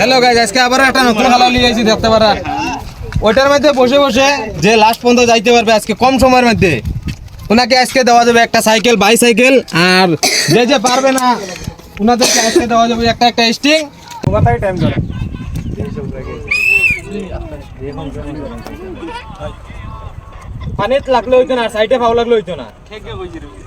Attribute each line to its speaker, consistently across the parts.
Speaker 1: Hello guys আজকে আবার একটা নতুন খেলা নিয়ে আইছি দেখতে পারা। ওইটার মধ্যে বসে বসে যে লাস্ট পর্যন্ত যাইতে পারবে আজকে কম সময়ের মধ্যে, ওনাকে আজকে দেওয়া যাবে একটা সাইকেল বাইসাইকেল আর যে যে পারবে না, ওনাদেরকে আজকে দেওয়া যাবে একটা একটা স্টিং পানিত লাগলে হইতো না সাইডে ফাও লাগলে হইতো না।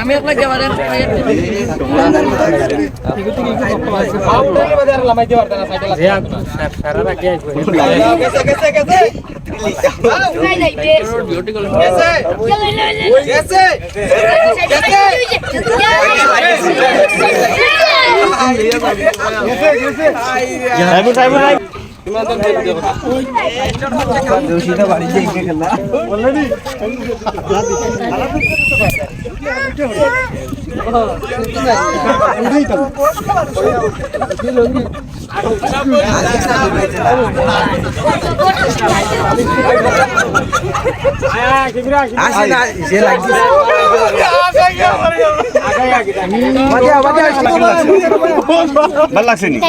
Speaker 2: আমি একলা যাবার
Speaker 1: সাইবু সাইবু আসে না
Speaker 3: যে লাগছে ভালো লাগছে নি এটা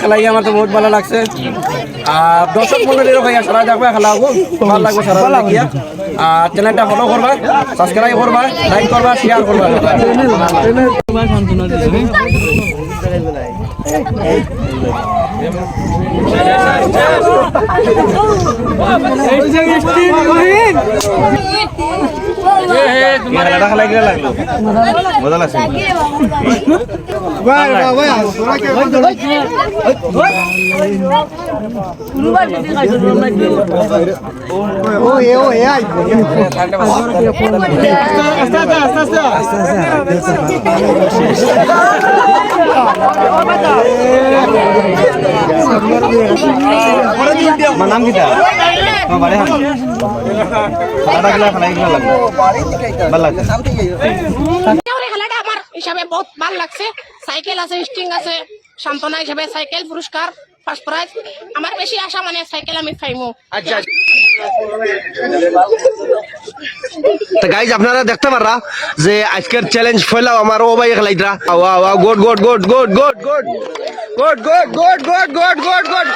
Speaker 3: খেলাই
Speaker 4: আমার তো বহুত ভালো লাগছে আর দর্শক মন্ডলীরও ভাইয়া সারা দেখবে খেলা হব ভালো লাগবে সারা দেখিয়া আর চ্যানেলটা ফলো করবা সাবস্ক্রাইব করবা লাইক করবা শেয়ার করবা।
Speaker 3: এই লাগল। মজা লাগছে। আমার নাম কিটা আমার বাড়ি হান খেলাটা খেলা খেলাই কিরা লাগল ভালো লাগছে
Speaker 5: ওরে খেলাটা আমার হিসাবে বহুত ভালো লাগছে সাইকেল আছে স্টিং আছে সান্ত্বনা হিসাবে সাইকেল পুরস্কার ফার্স্ট প্রাইজ আমার বেশি আশা মানে সাইকেল আমি পাইমু
Speaker 6: তো গাইজ আপনারা দেখতে পারা যে আজকের চ্যালেঞ্জ ফেলাও আমার ও ভাই খেলাইতরা ওয়া ওয়া good good good good good good good good good good good good good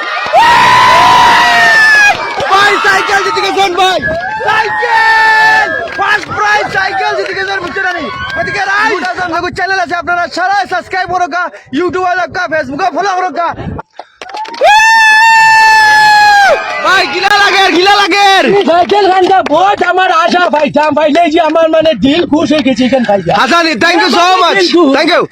Speaker 6: ভাই সাইকেল জিতে গেছেন ভাই। সাইকেল! ফার্স্ট প্রাইজ সাইকেল জিতে গেছেন ওদিকে রাইট আসাম দেখো চ্যানেল আছে আপনারা সবাই সাবস্ক্রাইব করো কা ইউটিউবে দেখা ফেসবুকে ফলো করো কা ভাই গিলা লাগে গিলা লাগে
Speaker 4: সাইকেল খানটা বহুত আমার আশা পাইতাম পাইলে যে আমার মানে দিল খুশ হয়ে গেছে এখান খাইয়া
Speaker 6: Hasani thank you so much thank you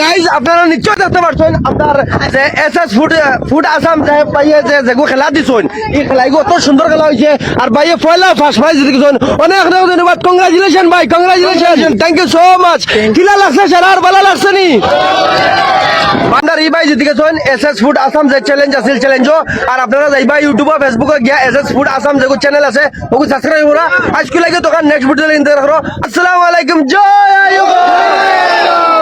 Speaker 6: guys আপনারা নিশ্চয় দেখতে পারছেন, আপনার যে S S food food Assam যে ভাইয়ে যে খেলা দিছেন, এই খেলাইগু অত সুন্দর খেলা হয়েছে আর ভাইয়ে পয়লা ফার্স্ট প্রাইজ দিছেন অনেক অনেক ধন্যবাদ। কংগ্রাচুলেশন ভাই congratulation thank you so much কিলা লাগছে স্যার আর ভালো লাগছে নি? বান্দার ভাই যেদিকে শোন এস এস ফুড আসাম যে চ্যালেঞ্জ আছিল চ্যালেঞ্জও আর আপনারা যাইবা ইউটিউবে ফেসবুকে গিয়া এস এস ফুড আসাম যে চ্যানেল আছে ওকে সাবস্ক্রাইব করা আজকে লাগে দোকান নেক্সট ভিডিও ইন্টার করো। আসসালামু আলাইকুম। জয় আয়ুব